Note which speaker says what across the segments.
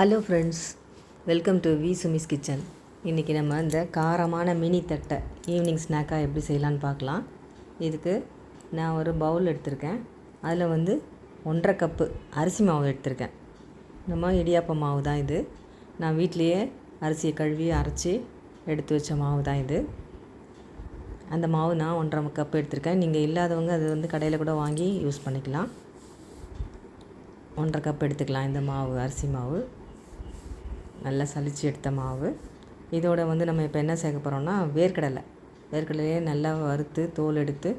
Speaker 1: Hello friends welcome to V Sumi's kitchen இன்றைக்கி நம்ம இந்த காரமான மினி தட்டை ஈவினிங் ஸ்நாக்காக எப்படி செய்யலான்னு பார்க்கலாம். இதுக்கு நான் ஒரு பவுல் எடுத்திருக்கேன். அதில் வந்து ஒன்றரை கப்பு அரிசி மாவு எடுத்திருக்கேன். நம்ம இடியாப்ப மாவு தான் இது. நான் வீட்லேயே அரிசியை கழுவி அரைச்சி எடுத்து வச்ச மாவு தான் இது. அந்த மாவு நான் ஒன்றரை கப் எடுத்திருக்கேன். நீங்கள் இல்லாதவங்க அது வந்து கடையில் கூட வாங்கி யூஸ் பண்ணிக்கலாம். ஒன்றரை கப் எடுத்துக்கலாம் இந்த மாவு அரிசி மாவு. நல்லா சளிச்சு எடுத்த மாவு. இதோட வந்து நம்ம இப்போ என்ன சேர்க்க போகிறோம்னா வேர்க்கடலை. வேர்க்கடலையே நல்லா வறுத்து தோல் எடுத்து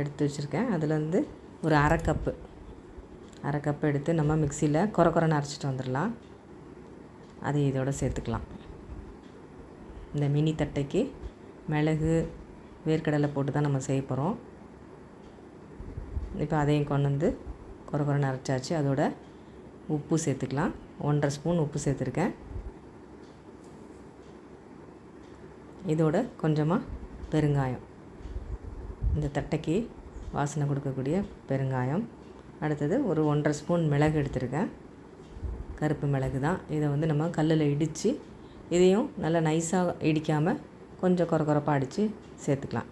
Speaker 1: எடுத்து வச்சுருக்கேன். அதில் வந்து ஒரு அரை கப்பு. அரை கப்பு எடுத்து நம்ம மிக்சியில் குறை குறைன்னு அரைச்சிட்டு வந்துடலாம். அதை இதோட சேர்த்துக்கலாம். இந்த மினி தட்டைக்கு மிளகு வேர்க்கடலை போட்டு தான் நம்ம செய்ய போகிறோம் இப்போ அதையும் கொண்டு வந்து குறை குறைன்னு அரைச்சாச்சு. அதோட உப்பு சேர்த்துக்கலாம். ஒன்றரை ஸ்பூன் உப்பு சேர்த்துருக்கேன். இதோட கொஞ்சமாக பெருங்காயம். இந்த தட்டைக்கு வாசனை கொடுக்கக்கூடிய பெருங்காயம். அடுத்தது ஒரு ஒன்றரை ஸ்பூன் மிளகு எடுத்திருக்கேன். கருப்பு மிளகு தான். இதை வந்து நம்ம கல்லில் இடித்து இதையும் நல்லா நைஸாக இடிக்காமல் கொஞ்சம் குறை குறைப்பாக அடித்து சேர்த்துக்கலாம்.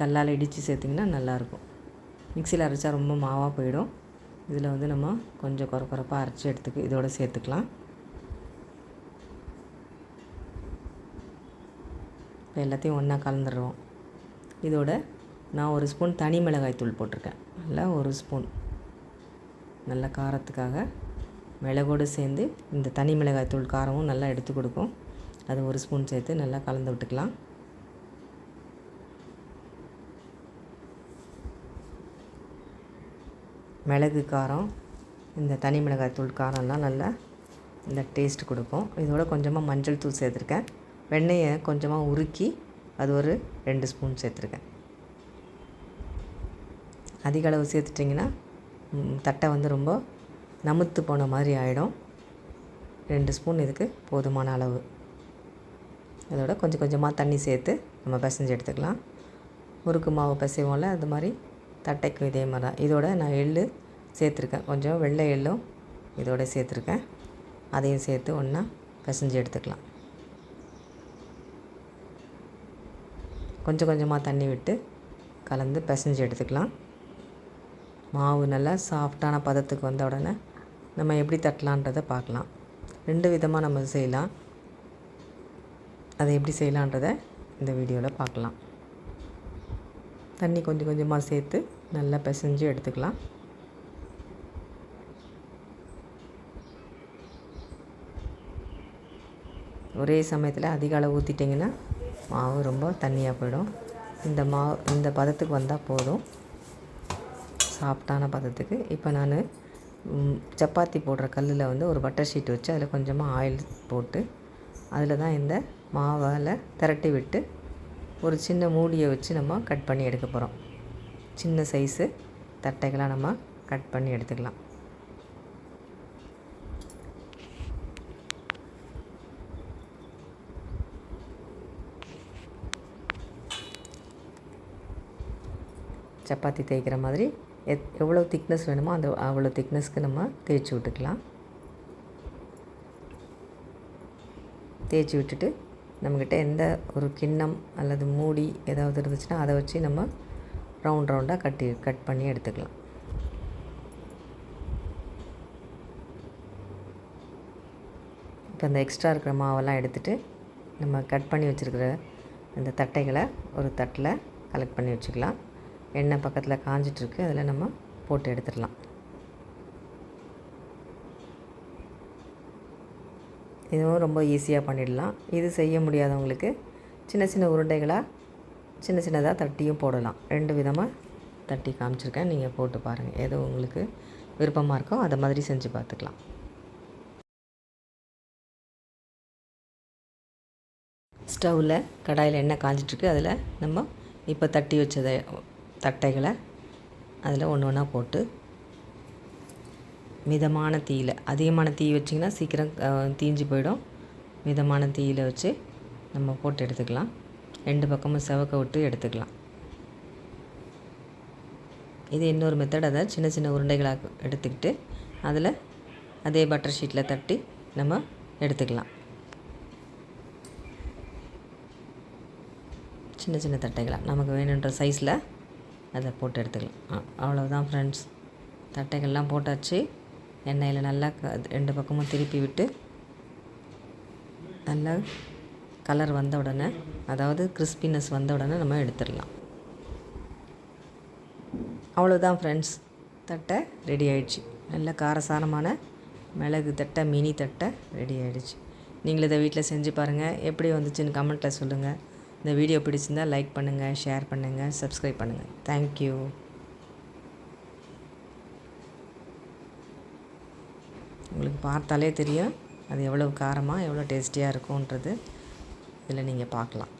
Speaker 1: கல்லால் இடித்து சேர்த்திங்கன்னா நல்லாயிருக்கும். மிக்சியில் அரைச்சா ரொம்ப மாவாக போயிடும். இதில் வந்து நம்ம கொஞ்சம் குறை குறைப்பாக அரைச்சி எடுத்துக்க இதோட சேர்த்துக்கலாம். இப்போ எல்லாத்தையும் ஒன்றா கலந்துடுவோம் இதோட நான் ஒரு ஸ்பூன் தனி மிளகாய் தூள் போட்டிருக்கேன். நல்லா ஒரு ஸ்பூன் நல்ல காரத்துக்காக மிளகோடு சேர்ந்து இந்த தனி மிளகாய் தூள் காரமும் நல்லா எடுத்து கொடுக்கும். அது ஒரு ஸ்பூன் சேர்த்து நல்லா கலந்து விட்டுக்கலாம். மிளகு காரம் இந்த தனி மிளகாய் தூள் காரம்லாம் நல்லா இந்த டேஸ்ட் கொடுக்கும். இதோட கொஞ்சமாக மஞ்சள் தூள் சேர்த்துருக்கேன். வெண்ணெயை கொஞ்சமாக உருக்கி அது ஒரு ரெண்டு ஸ்பூன் சேர்த்துருக்கேன். அதிக அளவு சேர்த்துட்டிங்கன்னா தட்டை வந்து ரொம்ப நமுத்து போன மாதிரி ஆகிடும் ரெண்டு ஸ்பூன் இதுக்கு போதுமான அளவு. அதோட கொஞ்சம் கொஞ்சமாக தண்ணி சேர்த்து நம்ம பிசைஞ்சு எடுத்துக்கலாம். முறுக்கு மாவு பிசைவோம்ல அது மாதிரி தட்டைக்கும் இதே மாதிரி தான். இதோட நான் எள் சேர்த்துருக்கேன். கொஞ்சம் வெள்ளை எள்ளும் இதோட சேர்த்துருக்கேன். அதையும் சேர்த்து ஒன்றா பிசைஞ்சு எடுத்துக்கலாம். கொஞ்சம் கொஞ்சமாக தண்ணி விட்டு கலந்து பிசைஞ்சு எடுத்துக்கலாம். மாவு நல்லா சாஃப்டான பதத்துக்கு வந்த உடனே நம்ம எப்படி தட்டலான்றதை பார்க்கலாம். ரெண்டு விதமாக நம்ம செய்யலாம். அதை எப்படி செய்யலான்றதை இந்த வீடியோவில் பார்க்கலாம். தண்ணி கொஞ்சம் கொஞ்சமாக சேர்த்து நல்லா பிசைஞ்சு எடுத்துக்கலாம். ஒரே சமயத்தில் அதிக அளவு ஊற்றிட்டிங்கன்னா மாவு ரொம்ப தண்ணியாக போயிடும். இந்த மாவு இந்த பதத்துக்கு வந்தால் போதும். சாஃப்டான பதத்துக்கு. இப்போ நான் சப்பாத்தி போடுற கல்லில் வந்து ஒரு பட்டர் ஷீட் வச்சு அதில் கொஞ்சமாக ஆயில் போட்டு அதில் தான் இந்த மாவால் திரட்டி விட்டு ஒரு சின்ன மூடியை வச்சு நம்ம கட் பண்ணி எடுக்க போகிறோம் சின்ன சைஸு தட்டைகளாக நம்ம கட் பண்ணி எடுத்துக்கலாம். சப்பாத்தி தேய்க்கிற மாதிரி எத் எவ்வளோ திக்னஸ் வேணுமோ அந்த அவ்வளோ திக்னஸ்க்கு நம்ம தேய்ச்சி விட்டுக்கலாம். தேய்ச்சி விட்டுட்டு நம்மக்கிட்ட எந்த ஒரு கிண்ணம் அல்லது மூடி ஏதாவது இருந்துச்சுன்னா அதை வச்சு நம்ம ரவுண்ட் ரவுண்டாக கட்டி கட் பண்ணி எடுத்துக்கலாம். இப்போ இந்த எக்ஸ்ட்ரா இருக்கிற மாவெல்லாம் எடுத்துகிட்டு நம்ம கட் பண்ணி வச்சுருக்கிற இந்த தட்டைகளை ஒரு தட்டில் கலெக்ட் பண்ணி வச்சுக்கலாம். எண்ணெய் பக்கத்தில் காஞ்சிட்ருக்கு அதில் நம்ம போட்டு எடுத்துடலாம். இதுவும் ரொம்ப ஈஸியாக பண்ணிடலாம். இது செய்ய முடியாதவங்களுக்கு சின்ன சின்ன உருண்டைகளாக சின்ன சின்னதாக தட்டியும் போடலாம். ரெண்டு விதமாக தட்டி காமிச்சிருக்கேன். நீங்கள் போட்டு பாருங்கள் எது உங்களுக்கு விருப்பமாக இருக்கோ அதை மாதிரி செஞ்சு பார்த்துக்கலாம் ஸ்டவ்வில் கடாயில் எண்ணெய் காஞ்சிட்ருக்கு அதில் நம்ம இப்போ தட்டி வச்சதை தட்டைகளை அதில் ஒன்று ஒன்றா போட்டு மிதமான தீயில் அதிகமான தீ வச்சிங்கன்னா சீக்கிரம் தீஞ்சு போயிடும். மிதமான தீயில் வச்சு நம்ம போட்டு எடுத்துக்கலாம். ரெண்டு பக்கமும் செவக்க விட்டு எடுத்துக்கலாம். இது இன்னொரு மெத்தட் அதை சின்ன சின்ன உருண்டைகளாக எடுத்துக்கிட்டு அதில் அதே பட்டர் ஷீட்டில் தட்டி நம்ம எடுத்துக்கலாம். சின்ன சின்ன தட்டைகளாக நமக்கு வேணுன்ற சைஸில் அதை போட்டு எடுத்துக்கலாம். அவ்வளோதான் ஃப்ரெண்ட்ஸ் தட்டைகள்லாம் போட்டாச்சு. எண்ணெயில் நல்லா க ரெண்டு பக்கமும் திருப்பி விட்டு நல்லா கலர் வந்த உடனே அதாவது கிறிஸ்பினஸ் வந்த உடனே நம்ம எடுத்துடலாம். அவ்வளோதான் ஃப்ரெண்ட்ஸ் தட்டை ரெடி ஆயிடுச்சு. நல்ல காரசாரமான மிளகு தட்டை மினி தட்டை ரெடி ஆயிடுச்சு. நீங்களும் இதை வீட்டில் செஞ்சு பாருங்கள் எப்படி வந்துச்சுன்னு கமெண்ட்டில் சொல்லுங்கள் இந்த வீடியோ பிடிச்சிருந்தா லைக் பண்ணுங்கள் ஷேர் பண்ணுங்கள் சப்ஸ்கிரைப் பண்ணுங்கள் தேங்க்யூ உங்களுக்கு பார்த்தாலே தெரியும் அது எவ்வளோ காரமாக எவ்வளோ டேஸ்டியாக இருக்கும்ன்றது. இதில் நீங்கள் பார்க்கலாம்.